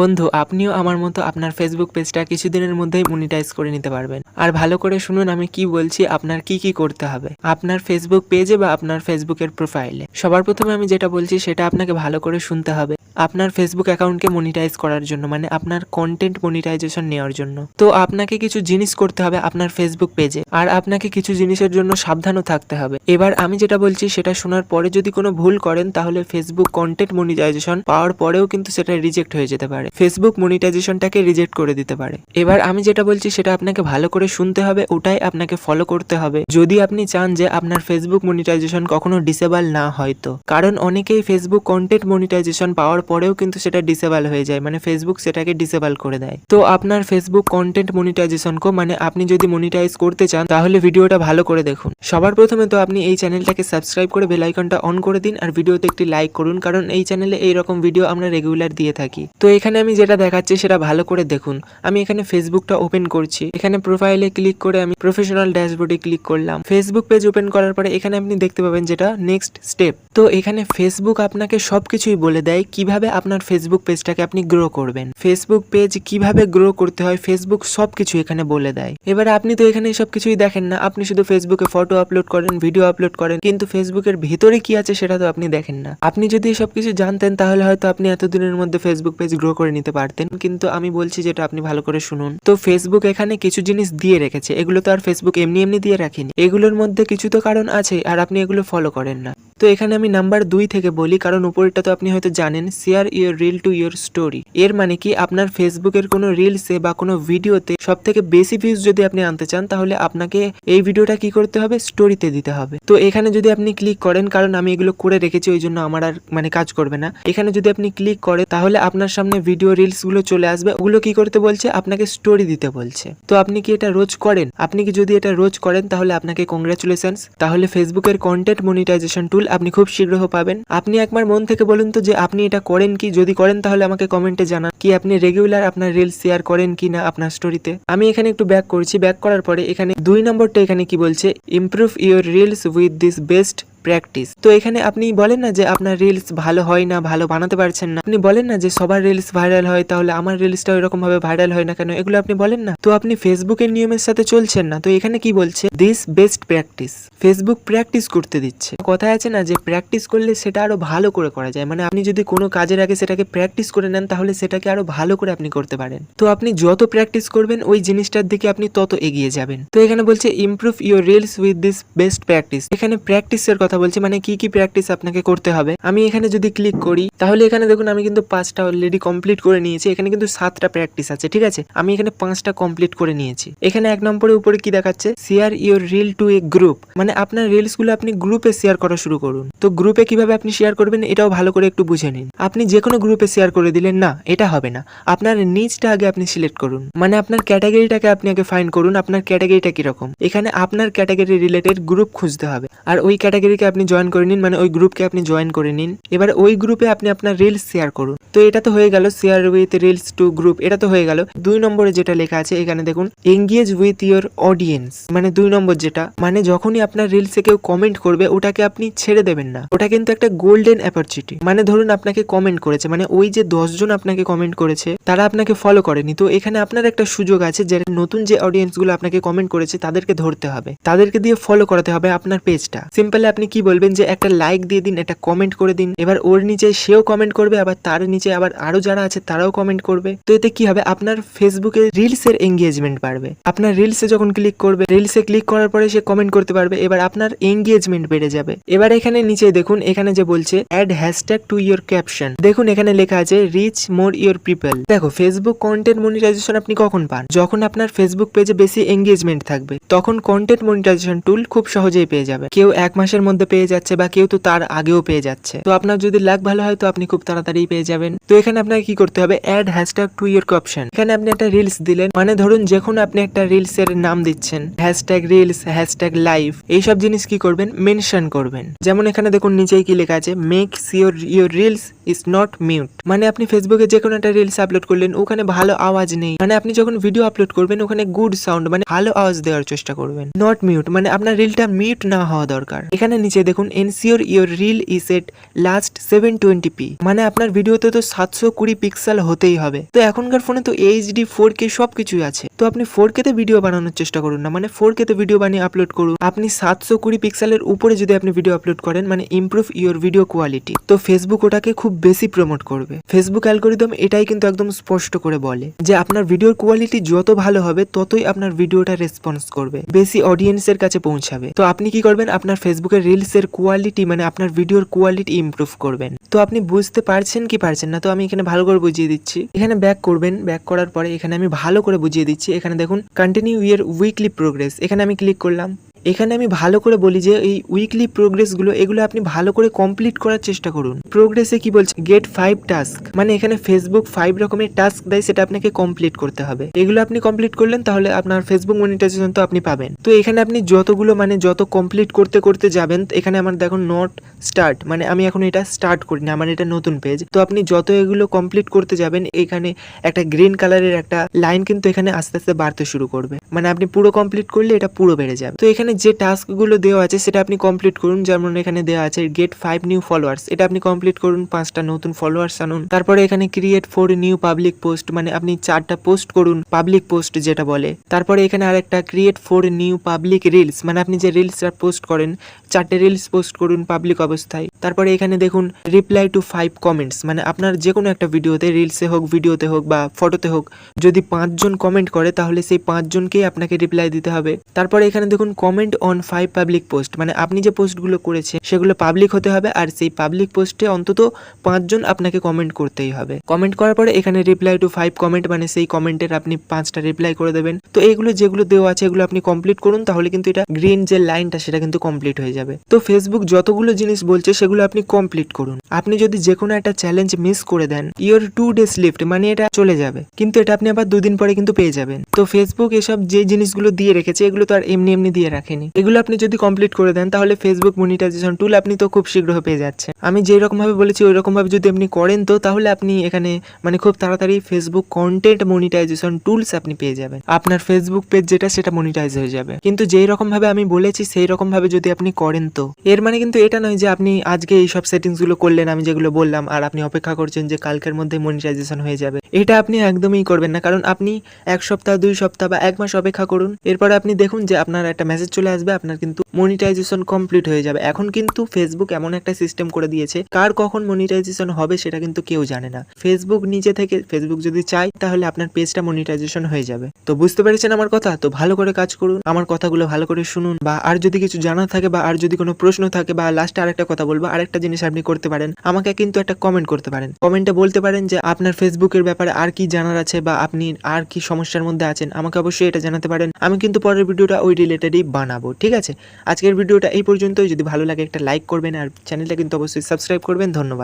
বন্ধু, আপনিও আমার মতো আপনার ফেসবুক পেজটা কিছুদিনের মধ্যেই মনিটাইজ করে নিতে পারবেন। আর ভালো করে শুনুন, আমি কি বলছি, আপনার কি কি করতে হবে? আপনার ফেসবুক পেজে বা আপনার ফেসবুকের প্রোফাইলে সবার প্রথমে আমি যেটা বলছি, সেটা আপনাকে ভালো করে শুনতে হবে। আপনার ফেসবুক অ্যাকাউন্টকে মনিটাইজ করার জন্য মানে আপনার কন্টেন্ট মনিটাইজেশন নেওয়ার জন্য। তো আপনাকে কিছু জিনিস করতে হবে আপনার ফেসবুক পেজে আর আপনাকে কিছু জিনিসের জন্য সাবধানও থাকতে হবে। এবার আমি যেটা বলছি, সেটা শোনার পরে যদি কোনো ভুল করেন, তাহলে ফেসবুক কন্টেন্ট মনিটাইজেশন পাওয়ার পরেও কিন্তু সেটা রিজেক্ট হয়ে যেতে পারে। ফেসবুক মনিটাইজেশনটাকে রিজেক্ট করে দিতে পারে। এবার আমি যেটা বলছি, সেটা আপনাকে ভালো করে শুনতে হবে, ওটাই আপনাকে ফলো করতে হবে। যদি আপনি চান যে আপনার ফেসবুক মনিটাইজেশন কখনো ডিসেবল না হয় তো। কারণ অনেকেই ফেসবুক কন্টেন্ট মনিটাইজেশন পাওয়ার পরেও কিন্তু সেটা ডিসেবল হয়ে যায়। মানে ফেসবুক সেটাকে ডিসেবল করে দেয়। তো আপনার ফেসবুক কন্টেন্ট মনিটাইজেশনকে মানে আপনি যদি মনিটাইজ করতে চান, তাহলে ভিডিওটা ভালো করে দেখুন। সবার প্রথমে তো আপনি এই চ্যানেলটাকে সাবস্ক্রাইব করে বেল আইকনটা অন করে দিন, আর ভিডিওতে একটি লাইক করুন, কারণ এই চ্যানেলে এই রকম ভিডিও আমরা রেগুলার দিয়ে থাকি। তো এখানে আমি যেটা দেখাচ্ছি, সেটা ভালো করে দেখুন। আমি এখানে ফেসবুকটা ওপেন করছি। এখানে প্রোফাইলে ক্লিক করে আমি প্রফেশনাল ড্যাশবোর্ডে ক্লিক করলাম। ফেসবুক পেজ ওপেন করার পরে এখানে আপনি দেখতে পাবেন যেটা নেক্সট স্টেপ তো এখানে ফেসবুক আপনাকে সবকিছুই বলে দেয়, কীভাবে আপনার ফেসবুক পেজটাকে আপনি গ্রো করবেন? ফেসবুক পেজ কীভাবে গ্রো করতে হয়? ফেসবুক সবকিছু এখানে বলে দেয়। এবার আপনি তো এখানে সব কিছুই দেখেন না। আপনি শুধু ফেসবুকে ফটো আপলোড করেন ভিডিও আপলোড করেন, কিন্তু ফেসবুকের ভেতরে কি আছে সেটা তো আপনি দেখেন না। আপনি যদি সব কিছু জানতেন, তাহলে হয়তো আপনি এতদিনের মধ্যে ফেসবুক পেজ গ্রো করে নিতে পারতেন। কিন্তু আমি বলছি যেটা আপনি ভালো করে শুনুন। তো ফেসবুক এখানে কিছু জিনিস দিয়ে রেখেছে। এগুলো তো আর ফেসবুক এমনি এমনি দিয়ে রাখেনি। এগুলোর মধ্যে কিছু তো কারণ আছে, আর আপনি এগুলো ফলো করেন না। তো এখানে আমি নাম্বার দুই থেকে বলি, কারণ উপরেরটা তো আপনি হয়তো জানেন share your reel to your story এর মানে কি? আপনার ফেসবুকের কোনো রিলসে বা কোনো ভিডিওতে সব থেকে বেশি ভিউজ যদি আপনি আনতে চান, তাহলে আপনাকে এই ভিডিওটা কি করতে হবে? স্টোরিতে দিতে হবে। তো এখানে যদি আপনি ক্লিক করেন, কারণ আমি এগুলো করে রেখেছি, ওই জন্য আমার আর মানে কাজ করবে না। এখানে যদি আপনি ক্লিক করেন, তাহলে আপনার সামনে ভিডিও রিলসগুলো চলে আসবে। ওগুলো কি করতে বলছে? আপনাকে স্টোরি দিতে বলছে। তো আপনি কি এটা রোজ করেন? আপনি কি যদি এটা রোজ করেন, তাহলে আপনাকে কংগ্রাচুলেশনস তাহলে ফেসবুকের কন্টেন্ট মনিটাইজেশন টুল আপনি খুব শীঘ্র পাবেন। আপনি একবার মন থেকে বলুন তো যে আপনি এটা করেন কি? যদি করেন তাহলে আমাকে কমেন্টে জানান। কি আপনি রেগুলার আপনার রিলস শেয়ার করেন কি না আপনার স্টোরিতে আমি এখানে একটু ব্যাক করছি। ব্যাক করার পরে এখানে দুই নম্বরটা এখানে কি বলছে? Improve your reels with this best practice তো এখানে আপনি বলেন না যে আপনার রিলস ভালো হয় না, ভালো বানাতে পারছেন না। আপনি বলেন না যে সবার রিলস ভাইরাল হয়, তাহলে আমার রিলসটা এরকম ভাবে ভাইরাল হয় না কেন? এগুলো আপনি বলেন না। তো আপনি ফেসবুকের নিয়মের সাথে চলছেন না। তো এখানে কি বলছে? This best practice Facebook practice করতে দিচ্ছে। কথা আছে না যে প্র্যাকটিস করলে সেটা আরও ভালো করে করা যায়? মানে আপনি যদি কোনো কাজের আগে সেটাকে প্র্যাকটিস করে নেন, তাহলে সেটাকে আরও ভালো করে আপনি করতে পারেন। তো আপনি যত প্র্যাকটিস করবেন, ওই জিনিসটার দিকে আপনি তত এগিয়ে যাবেন। তো এখানে বলছে improve your reels with this best practice এখানে প্র্যাকটিসের কথা বলছে মানে কি কি প্র্যাকটিস আপনাকে করতে হবে? আমি এখানে যদি ক্লিক করি, তাহলে এখানে দেখুন আমি কিন্তু পাঁচটা অলরেডি কমপ্লিট করে নিয়েছি, এখানে কিন্তু সাতটা প্র্যাকটিস আছে, ঠিক আছে? আমি এখানে পাঁচটা কমপ্লিট করে নিয়েছি। এখানে এক নম্বরের উপরে কি দেখাচ্ছে? Share your reel to a group মানে আপনার রিলসগুলো আপনি গ্রুপে শেয়ার করা শুরু করুন। তো গ্রুপে কীভাবে আপনি শেয়ার করবেন, এটাও ভালো করে একটু বুঝে নিন। আপনি যে কোনো গ্রুপে শেয়ার করে দিলেন, না, এটা হবে না। আপনার নিচটা আগে আপনি সিলেক্ট করুন। মানে আপনার ক্যাটাগরিটাকে আপনি আগে ফাইন্ড করুন, আপনার ক্যাটাগরিটা কীরকম? এখানে আপনার ক্যাটাগরি রিলেটেড গ্রুপ খুঁজতে হবে। আর ওই ক্যাটাগরিকে আপনি জয়েন করে নিন মানে ওই গ্রুপকে আপনি জয়েন করে নিন। এবার ওই গ্রুপে আপনি আপনার রিলস শেয়ার করুন। তো এটা তো হয়ে গেল share with reels to group এটা তো হয়ে গেল। দুই নম্বরে যেটা লেখা আছে, এখানে দেখুন এঙ্গেজ উইথ ইয়োর অডিয়েন্স মানে দুই নম্বর যেটা মানে যখনই আপনার রিলসে কেউ কমেন্ট করবে, ওটাকে আপনি ছেড়ে দেবেন না। ওটা কিন্তু একটা গোল্ডেন অপরচুনিটি মানে ধরুন আপনাকে কমেন্ট করেছে মানে ওই যে দশজন আপনাকে কমেন্ট করেছে, তারা আপনাকে ফলো করেনি। তো এখানে আপনার একটা সুযোগ আছে যে নতুন যে অডিয়েন্সগুলো আপনাকে কমেন্ট করেছে, তাদেরকে ধরতে হবে। তাদেরকে দিয়ে ফলো করাতে হবে আপনার পেজটা সিম্পলি আপনি কি বলবেন যে একটা লাইক দিয়ে দিন, একটা কমেন্ট করে দিন। এবার ওর নিচে সেও কমেন্ট করবে, আবার তার নিচে আবার আরও যারা আছে তারাও কমেন্ট করবে। তো এতে কি হবে? আপনার ফেসবুকে রিলস এর এঙ্গেজমেন্ট বাড়বে। আপনার রিলসে যখন ক্লিক করবে রিলসে ক্লিক করার পরে সে কমেন্ট করতে পারবে, এবার আপনার এঙ্গেজমেন্ট বেড়ে যাবে। এবার এখানে নিচে দেখুন, এখানে যে বলছে add hashtag to your caption দেখুন, এখানে লেখা আছে রিচ মোর ইয়োর পিপল দেখো ফেসবুক কন্টেন্ট মনিটাইজেশন আপনি কখন পান? যখন আপনার ফেসবুক পেজে বেশি এঙ্গেজমেন্ট থাকবে, তখন কন্টেন্ট মনিটাইজেশন টুল খুব সহজেই পেয়ে যাবে। কেউ এক মাসের মধ্যে পেয়ে যাচ্ছে বা কেউ তো তার আগেও পেয়ে যাচ্ছে। তো আপনার যদি লাক ভালো হয় তো আপনি খুব তাড়াতাড়ি পেয়ে যাবেন। তো এখানে আপনাকে কি করতে হবে? Add hashtag to your caption এখানে আপনি একটা রিলস দিলেন। মানে ধরুন যখন আপনি একটা রিলস এর নাম দিচ্ছেন হ্যাশট্যাগ রিলস হ্যাশট্যাগ লাইভ এইসব জিনিস কি করবেন? মেনশন করবেন। যেমন এখানে দেখুন নিচেই কি লেখা আছে make sure your reels is not mute মানে আপনি ফেসবুকে যে কোনো একটা রিলস আপলোড করলেন, ওখানে ভালো আওয়াজ নেই। মানে আপনি যখন ভিডিও আপলোড করবেন, ওখানে গুড সাউন্ড মানে ভালো আওয়াজ দেওয়ার চেষ্টা করবেন। নট মিউট মানে আপনার রিলটা মিউট না হওয়া দরকার। এখানে নিচে নিচে দেখুন ensure your reel is at last seven twenty p মানে আপনার ভিডিওতে তো সাতশো কুড়ি পিক্সেল হতেই হবে। তো এখনকার ফোনে তো এইচডি ফোর কে সব কিছুই আছে। তো আপনি ফোর কে তে ভিডিও বানানোর চেষ্টা করুন না। মানে ফোর কে তে ভিডিও বানিয়ে আপলোড করুন। আপনি সাতশো কুড়ি পিক্সেলের উপরে যদি আপনি ভিডিও আপলোড করেন মানে ইমপ্রুভ ইওর ভিডিও কোয়ালিটি তো ফেসবুক ওটাকে খুব বেশি প্রমোট করবে। ফেসবুক অ্যালগোরিদম এটাই কিন্তু একদম স্পষ্ট করে বলে যে আপনার ভিডিওর কোয়ালিটি যত ভালো হবে, ততই আপনার ভিডিওটা রেসপন্স করবে। বেশি অডিয়েন্সের কাছে পৌঁছাবে। তো আপনি কি করবেন? আপনার ফেসবুকের রিলস এর কোয়ালিটি মানে আপনার ভিডিওর কোয়ালিটি ইম্প্রুভ করবেন। তো আপনি বুঝতে পারছেন কি পারছেন না? তো আমি এখানে ভালো করে বুঝিয়ে দিচ্ছি। এখানে ব্যাক করবেন ব্যাক করার পরে এখানে আমি ভালো করে বুঝিয়ে দিচ্ছি। এখানে দেখুন কন্টিনিউ ইয়ার উইকলি প্রোগ্রেস এখানে আমি ক্লিক করলাম। এখানে আমি ভালো করে বলি যে এই উইকলি প্রোগ্রেসগুলো এগুলো আপনি ভালো করে কমপ্লিট করার চেষ্টা করুন। প্রোগ্রেসে কি বলছে? গেট ফাইভ টাস্ক মানে এখানে ফেসবুক ফাইভ রকমের টাস্ক দেয়, সেটা আপনাকে কমপ্লিট করতে হবে। এগুলো আপনি কমপ্লিট করলেন, তাহলে আপনার ফেসবুক মনিটাইজেশন তো আপনি পাবেন। তো এখানে আপনি যতগুলো মানে যত কমপ্লিট করতে করতে যাবেন, এখানে আমার দেখুন নট স্টার্ট মানে আমি এখন এটা স্টার্ট করিনি, আমার এটা নতুন পেজ তো আপনি যত এগুলো কমপ্লিট করতে যাবেন, এখানে একটা গ্রিন কালারের একটা লাইন কিন্তু এখানে আস্তে আস্তে বাড়তে শুরু করবে। মানে আপনি পুরো কমপ্লিট করলে এটা পুরো বেড়ে যাবে। তো এখানে যে টাস্কগুলো দেওয়া আছে সেটা আপনি কমপ্লিট করুন। যেমন এখানে দেওয়া আছে গেট ফাইভ নিউ ফলোয়ার্স এটা আপনি কমপ্লিট করুন, পাঁচটা নতুন ফলোয়ার্স আনুন। তারপরে এখানে create four new public post মানে আপনি চারটা পোস্ট করুন পাবলিক পোস্ট যেটা বলে। তারপরে এখানে আরেকটা create four new public reels মানে আপনি যে রিলসটা পোস্ট করেন, চারটে রিলস পোস্ট করুন পাবলিক অবস্থায়। তারপরে এখানে দেখুন রিপ্লাই টু ফাইভ কমেন্টস মানে আপনার যে কোনো একটা ভিডিওতে রিলসে হোক ভিডিওতে হোক বা ফটোতে হোক, যদি পাঁচজন কমেন্ট করে, তাহলে সেই পাঁচজনকেই আপনাকে রিপ্লাই দিতে হবে। তারপরে এখানে দেখুন comment on five public post মানে আপনি যে পোস্টগুলো করেছে সেগুলো পাবলিক হতে হবে আর সেই পাবলিক পোস্টে অন্তত পাঁচজন আপনাকে কমেন্ট করতেই হবে। কমেন্ট করার পরে এখানে রিপ্লাই টু ফাইভ কমেন্ট মানে সেই কমেন্টের আপনি পাঁচটা রিপ্লাই করে দেবেন। তো এগুলো যেগুলো দেওয়া আছে, এগুলো আপনি কমপ্লিট করুন, তাহলে কিন্তু এটা গ্রিন যে লাইনটা সেটা কিন্তু কমপ্লিট হয়ে যাবে। তো ফেসবুক যতগুলো জিনিস বলছে, সেগুলো আপনি কমপ্লিট করুন। আপনি যদি যে কোনো একটা চ্যালেঞ্জ মিস করে দেন ইওর টু ডেজ লিফট মানে এটা চলে যাবে। কিন্তু এটা আপনি আবার দুদিন পরে কিন্তু পেয়ে যাবেন। তো ফেসবুক এসব যে জিনিসগুলো দিয়ে রেখেছে, এগুলো তো আর এমনি এমনি দিয়ে রাখেনি এগুলো আপনি যদি কমপ্লিট করে দেন, তাহলে ফেসবুক মনিটাইজেশন টুল আপনি তো খুব শীঘ্র পেয়ে যাচ্ছে আমি যেই রকম ভাবে বলেছি ওই রকম ভাবে যদি আপনি করেন তো, তাহলে আপনি এখানে মানে খুব তাড়াতাড়ি ফেসবুক কন্টেন্ট মনিটাইজেশন টুলস আপনি পেয়ে যাবেন। আপনার ফেসবুক পেজ যেটা, সেটা মনিটাইজ হয়ে যাবে। কিন্তু যেই রকম ভাবে আমি বলেছি সেই রকম ভাবে যদি আপনি করেন তো। এর মানে কিন্তু এটা নয় যে আপনি আজকে এই সব সেটিংসগুলো করলেন, আমি যেগুলো বললাম, আর আপনি অপেক্ষা করছেন যে কালকের মধ্যে মনিটাইজেশন হয়ে যাবে। এটা আপনি একদমই করবেন না। কারণ আপনি এক সপ্তাহ, দুই সপ্তাহ বা এক মাস অপেক্ষা করুন। এরপরে আপনি দেখুন যে আপনার একটা মেসেজ চলে আসবে, আপনার কিন্তু মনিটাইজেশন কমপ্লিট হয়ে যাবে। এখন কিন্তু ফেসবুক এমন একটা সিস্টেম করে দিয়েছে, কার কখন মনিটাইজেশন হবে সেটা কিন্তু কেউ জানে না। ফেসবুক নিজে থেকে ফেসবুক যদি চায়, তাহলে আপনার পেজটা মনিটাইজেশন হয়ে যাবে। তো বুঝতে পেরেছেন আমার কথা? তো ভালো করে কাজ করুন, আমার কথাগুলো ভালো করে শুনুন, বা আর যদি কিছু জানা থাকে, বা আর যদি কোনো প্রশ্ন থাকে, বা লাস্টে আরেকটা কথা বলব, আরেকটা জিনিস আপনি করতে পারেন, আমাকে কিন্তু একটা কমেন্ট করতে পারেন। কমেন্টে বলতে পারেন যে, আপনার ফেসবুকের ব্যাপারে আর কি জানার আছে বা আপনি আর কি সমস্যার মধ্যে আছেন, আমাকে অবশ্যই এটা জানাতে পারেন। আমি কিন্তু পরের ভিডিওটা ওই রিলেটেডই বানাবো, ঠিক আছে? আজকের ভিডিওটা এই পর্যন্তই। যদি ভালো লাগে একটা লাইক করবেন আর চ্যানেলটা কিন্তু অবশ্যই সাবস্ক্রাইব করবেন। ধন্যবাদ।